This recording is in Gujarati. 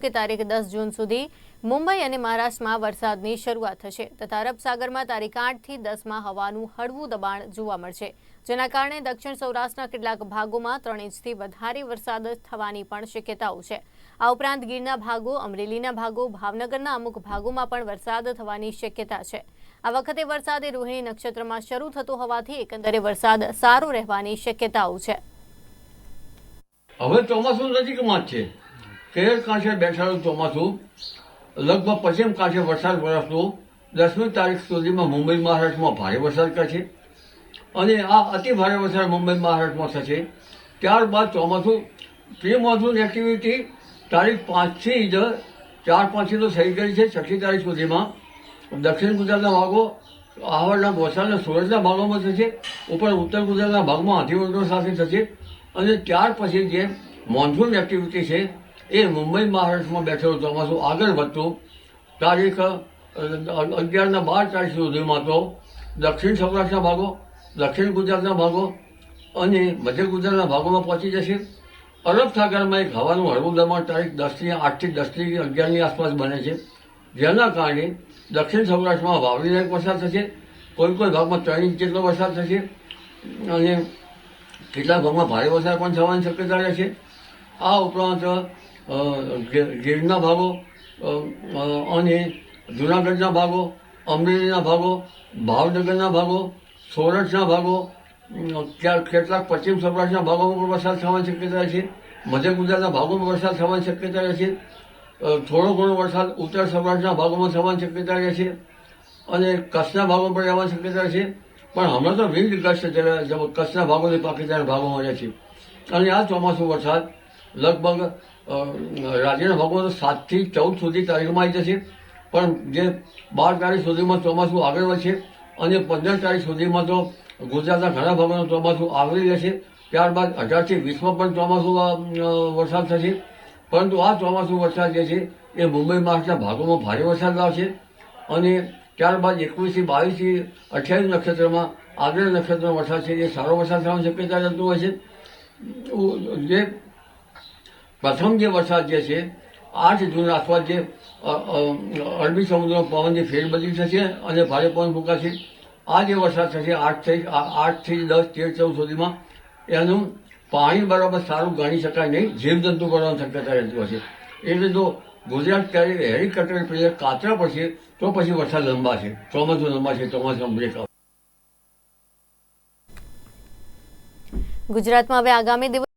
કે તારીખ દસ જૂન સુધી મુંબઈ અને મહારાષ્ટ્રમાં વરસાદની શરૂઆત થશે. તથા અરબ તારીખ આઠથી દસમાં હવાનું હળવું દબાણ જોવા મળશે. જેના કારણે દક્ષિણ સૌરાષ્ટ્રના કેટલાક ભાગોમાં ત્રણ ઇંચથી વધારે વરસાદ થવાની પણ શક્યતાઓ છે. આ ઉપરાંત ગીરના ભાગો, અમરેલીના ભાગો, ભાવનગરના અમુક ભાગોમાં પણ વરસાદ થવાની શક્યતા છે. આ વખતે વરસાદ એ રોહિણી નક્ષત્રમાં શરૂ થતો હોવાથી એકંદરે વરસાદ સારો રહેવાની શક્યતાઓ છે. હવે ચોમાસું નજીકમાં છે. કેર કાંઠે બેઠેલું ચોમાસું, લગભગ પશ્ચિમ કાંઠે વરસાદ વરસતું, દસમી તારીખ સુધીમાં મુંબઈ, મહારાષ્ટ્રમાં ભારે વરસાદ થશે અને આ અતિ ભારે વરસાદ મુંબઈ, મહારાષ્ટ્રમાં થશે. ત્યારબાદ ચોમાસું, પ્રી મોન્સૂન એક્ટિવિટી તારીખ પાંચથી જ, ચાર પાંચથી તો થઈ ગઈ છે, છઠ્ઠી તારીખ સુધીમાં. દક્ષિણ ગુજરાતના ભાગો આવડના વલસાડના સુરતના ભાગોમાં થશે, ઉપર ઉત્તર ગુજરાતના ભાગમાં અતિવૃષ્ટિ સાથે થશે. અને ત્યાર પછી જે મોન્સૂન એક્ટિવિટી છે એ મુંબઈ મહારાષ્ટ્રમાં બેઠેલો ચોમાસું આગળ વધતું, તારીખ અગિયારના બાર તારીખ સુધીમાં તો દક્ષિણ સૌરાષ્ટ્રના ભાગો, દક્ષિણ ગુજરાતના ભાગો અને મધ્ય ગુજરાતના ભાગોમાં પહોંચી જશે. અરબ સાગરમાં એક હવાનું હળવું દમણ તારીખ દસથી આઠથી દસથી અગિયારની આસપાસ બને છે. જેના કારણે દક્ષિણ સૌરાષ્ટ્રમાં વાવણીલાયક વરસાદ થશે. કોઈ કોઈ ભાગમાં ત્રણ ઇંચ જેટલો વરસાદ થશે અને કેટલાક ભાગમાં ભારે વરસાદ પણ થવાની શક્યતા રહે છે આ ઉપરાંત ગીરના ભાગો અને જૂનાગઢના ભાગો, અમરેલીના ભાગો, ભાવનગરના ભાગો, સોરઠના ભાગો કેટલાક પશ્ચિમ સૌરાષ્ટ્રના ભાગોમાં પણ વરસાદ થવાની શક્યતા છે. મધ્ય ગુજરાતના ભાગોમાં વરસાદ થવાની શક્યતા રહે છે થોડો ઘણો વરસાદ ઉત્તર સૌરાષ્ટ્રના ભાગોમાં થવાની શક્યતા રહે છે અને કચ્છના ભાગોમાં પણ રહેવાની શક્યતા છે. પણ હમણાં તો વિન્ડ કચ્છ કચ્છના ભાગોથી પાકિસ્તાનના ભાગોમાં રહે છે. અને આ ચોમાસું વરસાદ લગભગ રાજ્યના ભાગો સાતથી ચૌદ સુધી તારીખમાં આવી જશે. પણ જે બાર તારીખ સુધીમાં ચોમાસું આગળ વધશે અને પંદર તારીખ સુધીમાં તો ગુજરાતના ઘણા ભાગોનું ચોમાસું આવરી લેશે ત્યારબાદ અઢારથી વીસમાં પણ ચોમાસું વરસાદ થશે. પરંતુ આ ચોમાસું વરસાદ જે છે એ મુંબઈ મહારાષ્ટ્રના ભાગોમાં ભારે વરસાદ લાવશે અને ત્યારબાદ એકવીસથી બાવીસથી અઠ્યાવીસ નક્ષત્રમાં આગળ નક્ષત્રનો વરસાદ છે. એ સારો વરસાદ થવાની શક્યતા જતું હોય છે. જે પ્રથમ જે વરસાદ જે છે, આઠ જૂન આસપાસ જે અરબી સમુદ્રનો સમુદ્રમાં પવનની ફેરબદલી થશે અને ભારે પવન ફૂંકાશે, આ જે વરસાદ થશે આઠથી આ- આઠથી દસ, તેર, ચૌદ સુધીમાં, એનું પાણી બરાબર સારું ગણી શકાય નહીં, જીવજંતુ પડવાની શક્યતા રહેતી હશે છે. એટલે જો ગુજરાત ક્યારેક હેલિકોપ્ટર પ્લેયર કાતરા પડશે, તો પછી વરસાદ લંબાશે ચોમાસું લંબાશે ચોમાસું બ્રેક ગુજરાતમાં હવે આગામી દિવસ